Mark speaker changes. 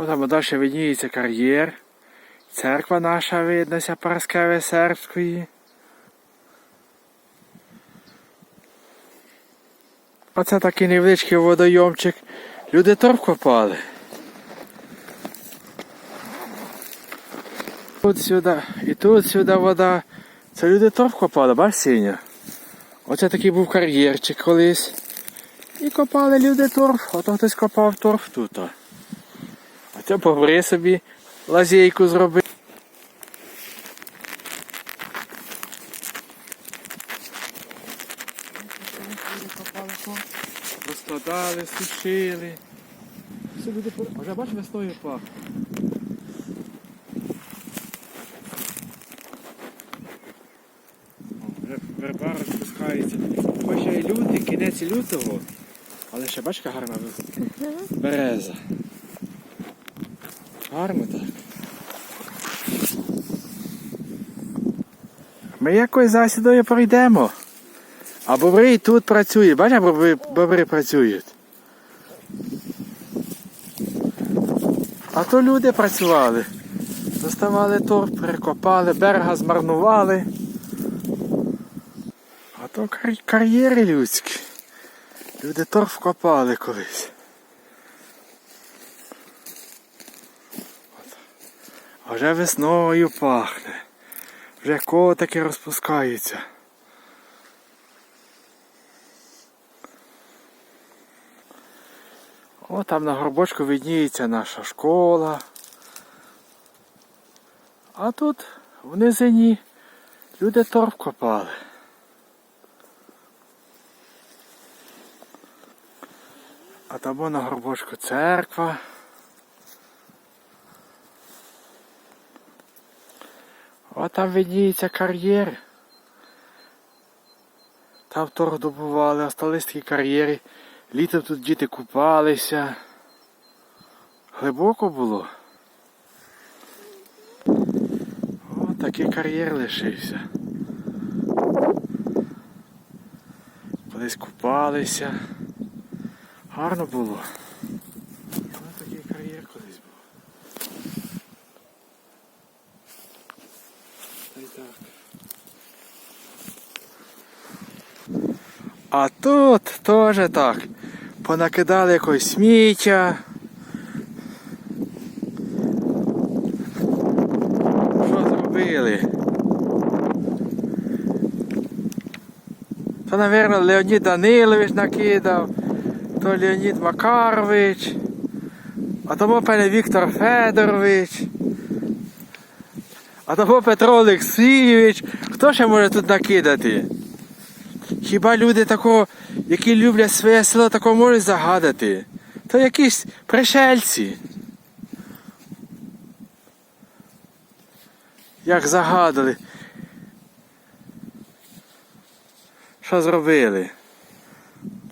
Speaker 1: О, далі видніється кар'єр. Церква наша виднося Параскеви сербської. Оце такий невеличкий водойомчик. Люди торф копали. Тут сюди і тут сюди вода. Це люди торф копали, бач синя? Оце такий був кар'єрчик колись. І копали люди торф, ото хтось копав торф тут. А це погори собі лазейку зробив. Розкладали, сушили. Все люди по... Вже бач весною пахне. О, Вже верба розпускається. Бачиш, і лютий, кінець лютого. Але ще бачка гарна береза. Гарно так. Ми якось засідою пройдемо. А бобри тут працюють. Бачиш, бобри, бобри працюють. А то люди працювали. Доставали торф, перекопали, берега змарнували. А то кар'єри людські. Люди торф копали колись. А вже весною пахне. Вже котики розпускаються. О, там на горбочку видніється наша школа. А тут в низині люди торф копали. А там на горбочку церква. О, там видніється кар'єр. Там торг добували, остались такі кар'єри. Літом тут діти купалися. Глибоко було. О, такий кар'єр лишився. Колись купалися. Гарно було. Ось такий кар'єр колись Та так. А тут теж так. Понакидали якось сміття. Що зробили? То, мабуть, Леонід Данилович накидав, то Леонід Макарович, а тому певне Віктор Федорович, а тому Петро Олексійович. Хто ще може тут накидати? Хіба люди такого, які люблять своє село, такого можуть загадати? То якісь пришельці. Як загадали. Що зробили?